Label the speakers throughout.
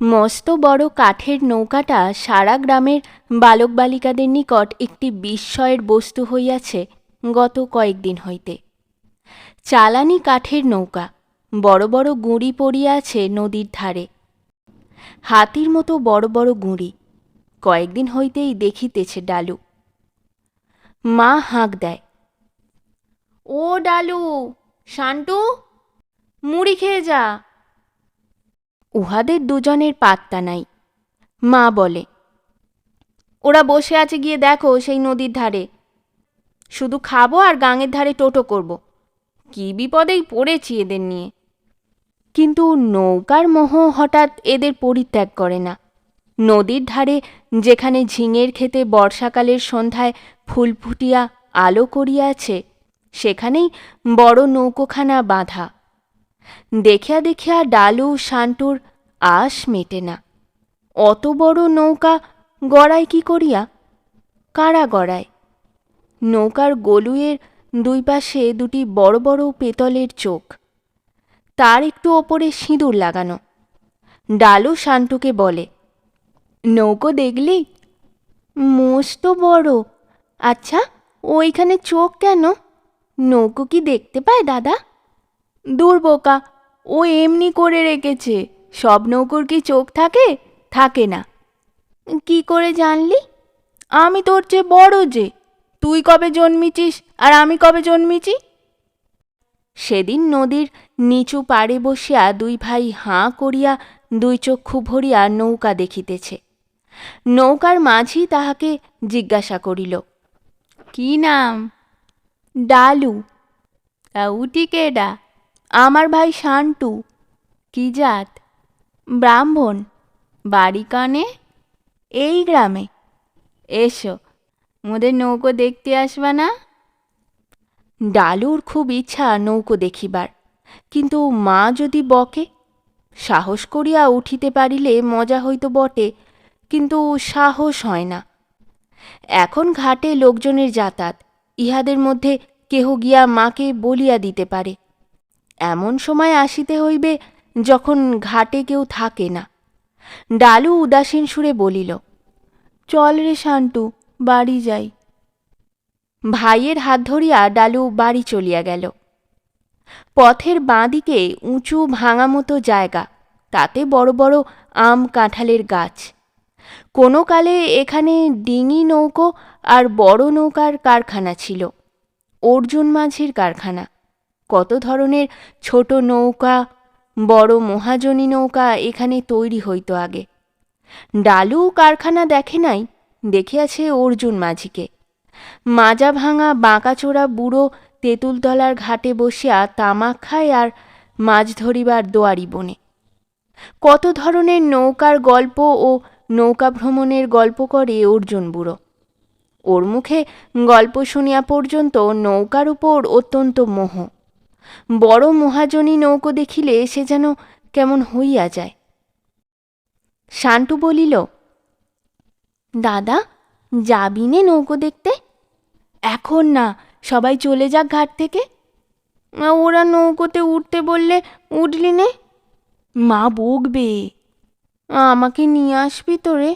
Speaker 1: মস্ত বড় কাঠের নৌকাটা সারা গ্রামের বালক বালিকাদের নিকট একটি বিস্ময়ের বস্তু হইয়াছে গত কয়েকদিন হইতে। চালানি কাঠের নৌকা, বড় বড় গুঁড়ি পড়িয়া আছে নদীর ধারে। হাতির মতো বড় বড় গুঁড়ি, কয়েকদিন হইতেই দেখিতেছে ডালু। মা হাঁক দেয়, ও ডালু, শান্টু, মুড়ি খেয়ে যা। উহাদের দুজনের পাত্তা নাই। মা বলে, ওরা বসে আছে গিয়ে দেখো সেই নদীর ধারে। শুধু খাব আর গাঙের ধারে টোটো করব। কি বিপদেই পড়েছি এদের নিয়ে। কিন্তু নৌকার মোহ হঠাৎ এদের পরিত্যাগ করে না। নদীর ধারে যেখানে ঝিঙের খেতে বর্ষাকালের সন্ধ্যায় ফুল ফুটিয়া আলো করিয়াছে, সেখানেই বড় নৌকোখানা বাঁধা। দেখিয়া দেখিয়া ডালু শান্টুর আশ মেটে না। অত বড় নৌকা গড়ায় কি করিয়া? কারা গড়ায়? নৌকার গলুয়ের দুই পাশে দুটি বড় বড় পেতলের চোখ। তার একটু ওপরে সিঁদুর লাগানো। ডালু শান্টুকে বলে, নৌকো দেখলি? মস্ত বড়। আচ্ছা ওইখানে চোখ কেন? নৌকো কি দেখতে পায়, দাদা? দূর বোকা ও এমনি করে রেখেছে। সব নৌকোর কি চোখ থাকে? থাকে না। কি করে জানলি? আমি তোর চেয়ে বড় যে। তুই কবে জন্মিছিস আর আমি কবে জন্মিছি? সেদিন নদীর নিচু পাড়ে বসিয়া দুই ভাই হাঁ করিয়া দুই চক্ষু ভরিয়া নৌকা দেখিতেছে। নৌকার মাঝি তাহাকে জিজ্ঞাসা করিল কি নাম? ডালু। তা উটি কেডা? আমার ভাই শান্টু, কি জাত? ব্রাহ্মণ, বাড়ি কানে? এই গ্রামে। এসো, মোদের নৌকো দেখতে আসবা না? ডালুর খুব ইচ্ছা নৌকো দেখিবার, কিন্তু মা যদি বকে, সাহস করিয়া উঠিতে পারিলে মজা হইতো বটে, কিন্তু সাহস হয় না। এখন ঘাটে লোকজনের যাতায়াত, ইহাদের মধ্যে কেহ গিয়া মাকে বলিয়া দিতে পারে। এমন সময় আসিতে হইবে যখন ঘাটে কেউ থাকে না। ডালু উদাসীন সুরে বলিল, চল রে শান্টু বাড়ি যাই। ভাইয়ের হাত ধরিয়া ডালু বাড়ি চলিয়া গেল। পথের বাঁদিকে উঁচু ভাঙা মতো জায়গা, তাতে বড় বড় আম কাঁঠালের গাছ। কোনো কালে এখানে ডিঙি নৌকো আর বড় নৌকার কারখানা ছিল, অর্জুন মাঝির কারখানা। কত ধরনের ছোট নৌকা, বড় মহাজনী নৌকা এখানে তৈরি হইতো আগে। ডালু কারখানা দেখে নাই? দেখিয়াছে অর্জুন মাঝিকে। মাজা ভাঙা বাঁকাচোরা বুড়ো তেঁতুলতলার ঘাটে বসিয়া তামাক খায় আর মাছ ধরিবার দোয়ারি বনে। কত ধরনের নৌকার গল্প ও নৌকা ভ্রমণের গল্প করে অর্জুন বুড়ো। ওর মুখে গল্প শুনিয়া পর্যন্ত নৌকার উপর অত্যন্ত মোহ। বড় মহাজনী নৌকো দেখিলে সে যেন কেমন হইয়া যায়। শান্টু বলিল, দাদা, যাবি নে নৌকো দেখতে? এখন না, সবাই চলে যাক ঘাট থেকে। ওরা নৌকোতে উঠতে বললে উঠলি নে। মা বকবে, আমাকে নিয়ে আসবি তো রে,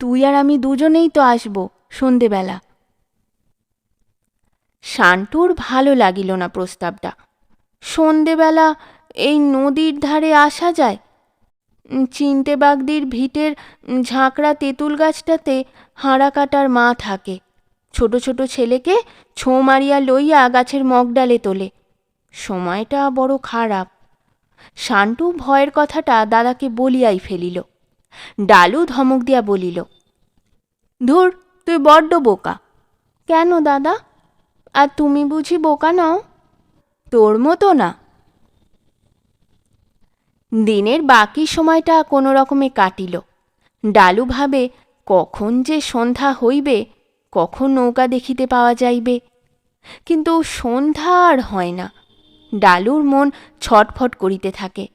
Speaker 1: তুই আর আমি দুজনেই তো আসব সন্ধেবেলা। শান্টুর ভালো লাগিল না প্রস্তাবটা। সন্ধেবেলা এই নদীর ধারে আসা যায়। চিনতে বাগদির ভিটের ঝাঁকড়া তেঁতুল গাছটাতে হাঁড়া কাটার মা থাকে। ছোট ছোট ছেলেকে ছোঁ মারিয়া লইয়া গাছের মগডালে তোলে। সময়টা বড় খারাপ। শান্টু ভয়ের কথাটা দাদাকে বলিয়াই ফেলিল। ডালু ধমক দিয়া বলিল, ধুর, তুই বড্ড বোকা। কেন দাদা? আর তুমি বুঝি বোকা নও? তোর মতো না। দিনের বাকি সময়টা কোনো রকমে কাটিল। ডালু ভাবে, কখন যে সন্ধ্যা হইবে, কখন নৌকা দেখিতে পাওয়া যাইবে। কিন্তু সন্ধ্যা আর হয় না। ডালুর মন ছটফট করিতে থাকে।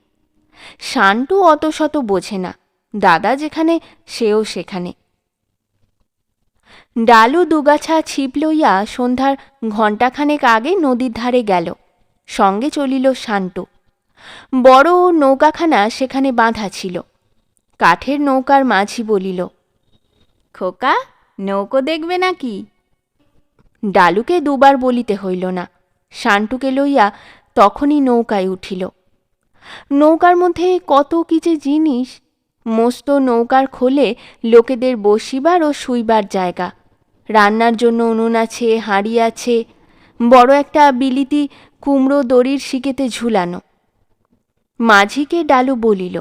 Speaker 1: শান্টু অত শত বোঝে না, দাদা যেখানে, সেও সেখানে। ডালু দুগাছা ছিপ লইয়া সন্ধ্যার ঘণ্টাখানেক আগে নদীর ধারে গেল। সঙ্গে চলিল শান্টু বড় নৌকাখানা সেখানে বাঁধা ছিল। কাঠের নৌকার মাঝি বলিল খোকা নৌকো দেখবে নাকি? ডালুকে দুবার বলিতে হইল না শান্টুকে লইয়া তখনই নৌকায় উঠিল। নৌকার মধ্যে কত কি যে জিনিস মস্ত নৌকার খোলে লোকেদের বসিবার ও শুইবার জায়গা। রান্নার জন্য উনুন আছে হাঁড়ি আছে বড় একটা বিলিতি কুমড়ো দড়ির শিকেতে ঝুলানো। মাঝিকে ডালু বলিল,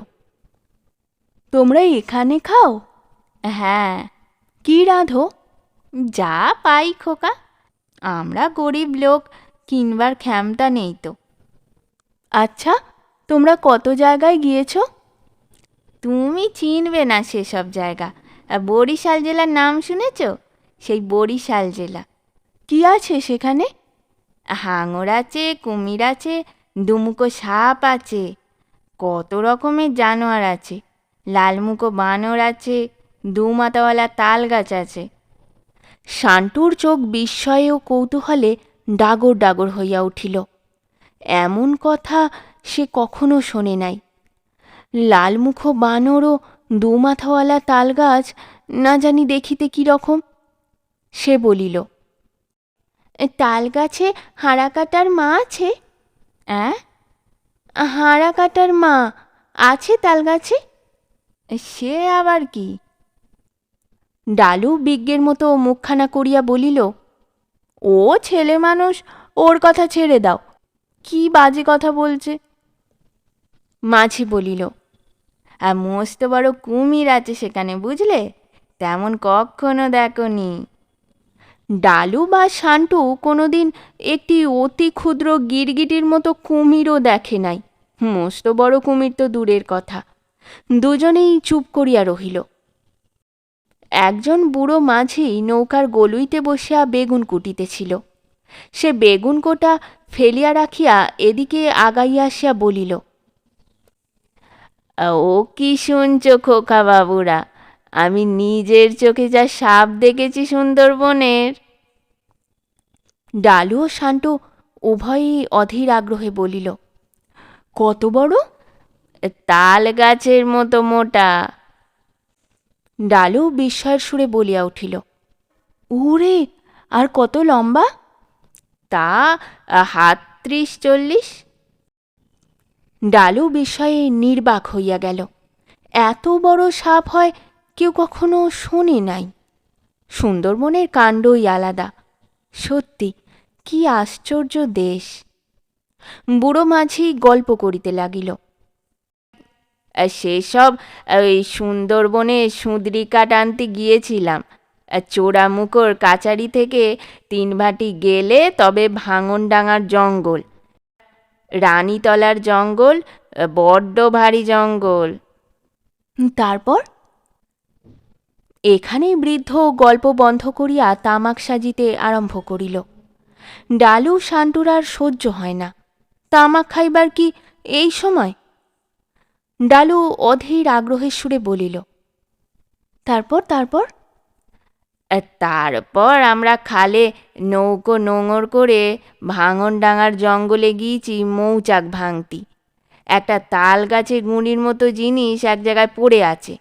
Speaker 1: তোমরা এখানে খাও? হ্যাঁ। কি রাঁধো? যা পাই খোকা, আমরা গরিব লোক, কিনবার ক্ষমতা নেই তো। আচ্ছা তোমরা কত জায়গায় গিয়েছো? তুমি চিনবে না সেসব জায়গা। বরিশাল জেলার নাম শুনেছ? সেই বরিশাল জেলা। কি আছে সেখানে? হাঙর আছে কুমির আছে দুমুখো সাপ আছে, কত রকমের জানোয়ার আছে লালমুখো বানর আছে দু মাথাওয়ালা তাল গাছ আছে। শান্টুর চোখ বিস্ময়ে ও কৌতূহলে ডাগর ডাগর হইয়া উঠিল। এমন কথা সে কখনো শোনে নাই। লালমুখো বানর ও দুমাথাওয়ালা তালগাছ না জানি দেখিতে কি রকম? সে বলিল তাল গাছে হাঁড়া কাটার মা আছে? অ্যাঁ? হাঁড়া কাটার মা আছে তাল গাছে? সে আবার কি? ডালু বিজ্ঞের মতো মুখখানা করিয়া বলিল, ও ছেলে মানুষ, ওর কথা ছেড়ে দাও। কি বাজে কথা বলছে? মাঝি বলিল আর মস্ত বড় কুমির আছে সেখানে, বুঝলে? তেমন কখনো দেখনি। ডালু বা শান্টু কোনোদিন একটি অতি ক্ষুদ্র গিরগিটির মতো কুমিরও দেখে নাই। মস্ত বড় কুমির তো দূরের কথা। দুজনেই চুপ করিয়া রহিল। একজন বুড়ো মাঝি নৌকার গলুইতে বসিয়া বেগুন কুটিতেছিল। সে বেগুন কোটা ফেলিয়া রাখিয়া এদিকে আগাইয়া আসিয়া বলিল, ও কি শুনছ খোকা বাবুরা আমি নিজের চোখে যা সাপ দেখেছি সুন্দরবনের। ডালু ও শান্টু উভয়ই অধীর আগ্রহে বলিল, কত বড়? তাল গাছের মতো মোটা। ডালু বিস্ময়ের সুরে বলিয়া উঠিল উরে আর কত লম্বা? তা, হাত ত্রিশ চল্লিশ। ডালু বিস্ময়ে নির্বাক হইয়া গেল, এত বড় সাপ হয় কেউ কখনো শোনে নাই। সুন্দরবনের কাণ্ডই আলাদা। সত্যি, কি আশ্চর্য দেশ। বুড়ো মাঝি গল্প করিতে লাগিল। সেসব ওই সুন্দরবনে সুঁদরিকা টানতে গিয়েছিলাম। চোরামুখোর কাচারি থেকে তিন ভাটি গেলে তবে ভাঙনডাঙার জঙ্গল। রানীতলার জঙ্গল, বড্ড ভারী জঙ্গল। তারপর? এখানেই বৃদ্ধ গল্প বন্ধ করিয়া তামাক সাজিতে আরম্ভ করিল। ডালু শান্তুর আর সহ্য হয় না। তামাক খাইবার কি এই সময়? ডালু অধীর আগ্রহের সুরে বলিল, তারপর তারপর? তারপর আমরা খালে নৌকো নোঙর করে ভাঙনডাঙার জঙ্গলে গিয়েছি মৌচাক ভাঙতি। একটা তাল গাছের গুঁড়ির মতো জিনিস এক জায়গায় পড়ে আছে।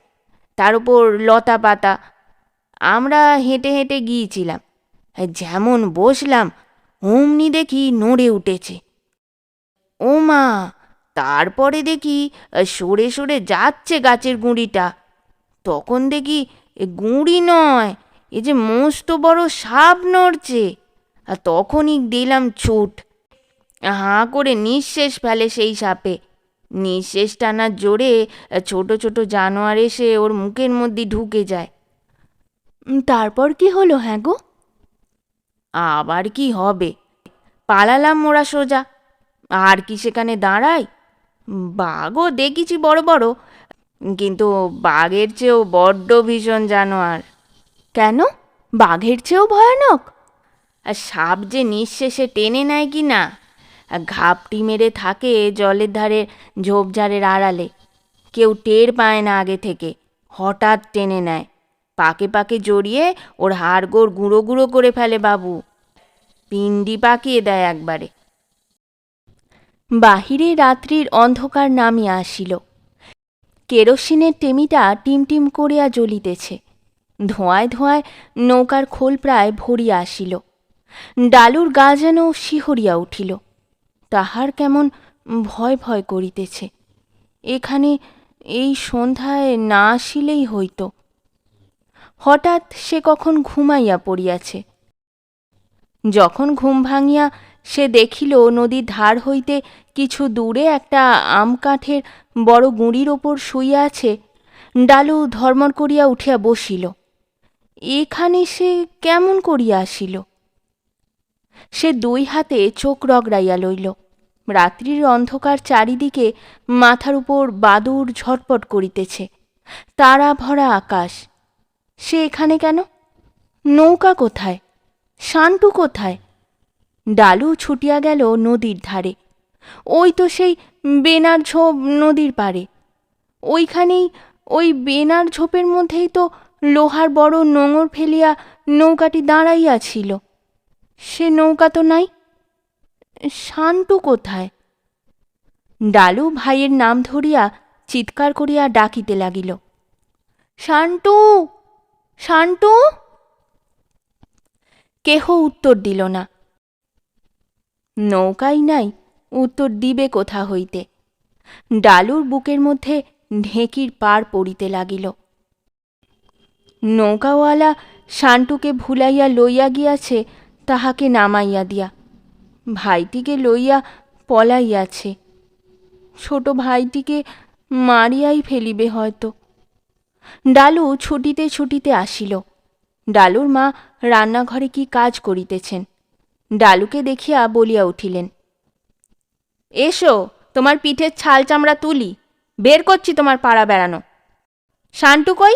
Speaker 1: তার উপর লতা পাতা। আমরা হেঁটে হেঁটে গিয়েছিলাম। যেমন বসলাম, অমনি দেখি নড়ে উঠেছে। ও মা, তারপরে দেখি সরে সরে যাচ্ছে গাছের গুঁড়িটা। তখন দেখি গুঁড়ি নয়, এ যে মস্ত বড় সাপ নড়ছে। আর তখনই দিলাম ছুট। হাঁ করে নিঃশেষ ফেলে সেই সাপে। নিঃশেষ টানার জোরে ছোট ছোট জানোয়ার এসে ওর মুখের মধ্যে ঢুকে যায়। তারপর কি হলো হ্যাঁ গো? আবার কি হবে? পালালাম মোরা সোজা। আর কি সেখানে দাঁড়াই বাঘও দেখেছি বড় বড় কিন্তু বাঘের চেয়েও বড্ড ভীষণ জানোয়ার। কেন? বাঘের চেয়েও ভয়ানক? আর সাপ যে নিঃশেষে টেনে নেয় কি না? ঘাপটি মেরে থাকে জলের ধারে ঝোপঝাড়ের আড়ালে। কেউ টের পায় না আগে থেকে, হঠাৎ টেনে নেয়। পাকে পাকে জড়িয়ে ওর হাড়গোড় গুঁড়ো গুঁড়ো করে ফেলে বাবু। পিন্ডি পাকিয়ে দেয় একবারে। বাহিরে রাত্রির অন্ধকার নামিয়া আসিল। কেরোসিনের টেমিটা টিমটিম করিয়া জ্বলিতেছে। ধোঁয়ায় ধোঁয়ায় নৌকার খোল প্রায় ভরিয়া আসিল। ডালুর গা যেন শিহরিয়া উঠিল। তাহার কেমন ভয় ভয় করিতেছে। এখানে এই সন্ধ্যায় না আসিলেই হইত। হঠাৎ সে কখন ঘুমাইয়া পড়িয়াছে। যখন ঘুম ভাঙিয়া সে দেখিল নদীর ধার হইতে কিছু দূরে একটা আম কাঠের বড় গুঁড়ির ওপর শুইয়া আছে, ডালু ধর্মর করিয়া উঠিয়া বসিল। এখানে সে কেমন করিয়া আসিল? সে দুই হাতে চোখ রগড়াইয়া লইল। রাত্রির অন্ধকার চারিদিকে মাথার উপর বাদুর ঝটপট করিতেছে। তারা ভরা আকাশ। সে এখানে কেন? নৌকা কোথায়? শান্টু কোথায়? ডালু ছুটিয়া গেল নদীর ধারে। ওই তো সেই বেনার ঝোপ নদীর পারে ওইখানেই ওই বেনার ঝোপের মধ্যেই তো লোহার বড় নোঙর ফেলিয়া নৌকাটি দাঁড়াইয়াছিল সে নৌকা তো নাই। শান্টু কোথায়? ডালু ভাইয়ের নাম ধরিয়া চিৎকার করিয়া ডাকিতে লাগিল। শান্টু শান্টু কেহ উত্তর দিল না। নৌকাই নাই, উত্তর দিবে কোথা হইতে? ডালুর বুকের মধ্যে ঢেঁকির পার পড়িতে লাগিল। নৌকাওয়ালা শান্টুকে ভুলাইয়া লইয়া গিয়াছে, তাহাকে নামাইয়া দিয়া। ভাইটিকে লইয়া পলাইয়াছে। ছোট ভাইটিকে মারিয়াই ফেলিবে হয়তো। ডালু ছুটিতে ছুটিতে আসিল। ডালুর মা রান্নাঘরে কি কাজ করিতেছেন? ডালুকে দেখিয়া বলিয়া উঠিলেন, এসো, তোমার পিঠের ছাল চামড়া তুলি, বের করছি তোমার পাড়া বেড়ানো। শান্টু কই?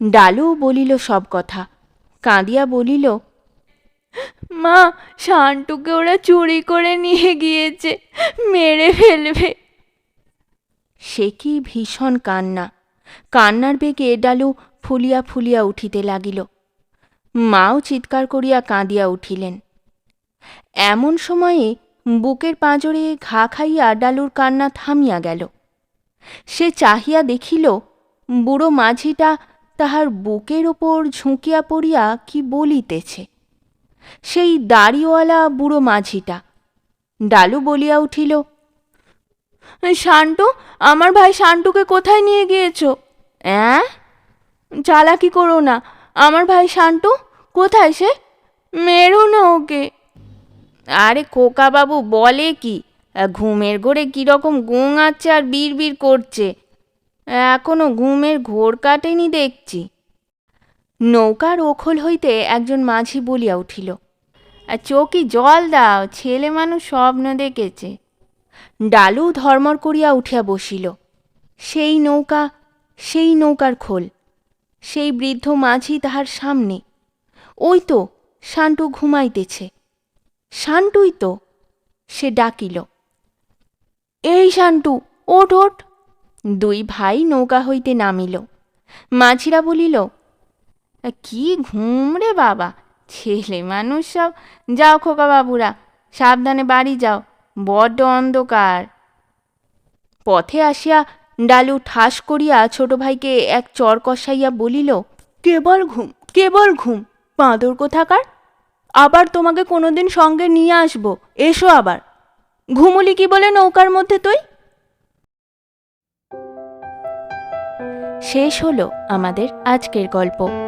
Speaker 1: ডালু বলিল সব কথা। কাঁদিয়া বলিল মা শান্টুকে ওরা চুরি করে নিয়ে গিয়েছে, মেরে ফেলবে। সে কি ভীষণ কান্না। কান্নার বেগে ডালু ফুলিয়া ফুলিয়া উঠিতে লাগিল। মাও চিৎকার করিয়া কাঁদিয়া উঠিলেন। এমন সময়ে বুকের পাঁজরে ঘা খাইয়া ডালুর কান্না থামিয়া গেল। সে চাহিয়া দেখিল, বুড়ো মাঝিটা তাহার বুকের ওপর ঝুঁকিয়া পড়িয়া কি বলিতেছে। সেই দাড়িওয়ালা বুড়ো মাঝিটা। ডালু বলিয়া উঠিল শান্টু আমার ভাই শান্টুকে কোথায় নিয়ে গিয়েছ? অ্যাঁ? চালাকি করো না, আমার ভাই শান্টু কোথায় সে? মেরো না ওকে। আরে খোকা বাবু বলে কি? ঘুমের ঘোরে কীরকম গোঙাচ্ছে আর বিড় করছে। এখনও ঘুমের ঘোর কাটেনি দেখছি। নৌকার ওখল হইতে একজন মাঝি বলিয়া উঠিল, আর চোখি জল দাও, ছেলে মানুষ স্বপ্ন দেখেছে। ডালু ধর্মর করিয়া উঠিয়া বসিল, সেই নৌকা, সেই নৌকার খোল, সেই বৃদ্ধ মাঝি তাহার সামনে। ওই তো শান্টু ঘুমাইতেছে। শান্টুই তো, সে ডাকিল, এই শান্টু ওঠ ওঠ। দুই ভাই নৌকা হইতে নামিল। মাঝিরা বলিল কি ঘুম রে বাবা? ছেলে মানুষ সব। যাও খোকা বাবুরা, সাবধানে বাড়ি যাও, বড্ড অন্ধকার। পথে আসিয়া ডালু ঠাস করিয়া ছোট ভাইকে এক চর কষাইয়া বলিল, কেবল ঘুম কেবল ঘুম, বাঁদর কোথাকার? আবার তোমাকে কোনোদিন সঙ্গে নিয়ে আসব, এসো আবার। ঘুমুলি কি বলে নৌকার মধ্যে তুই? শেষ হলো আমাদের আজকের গল্প।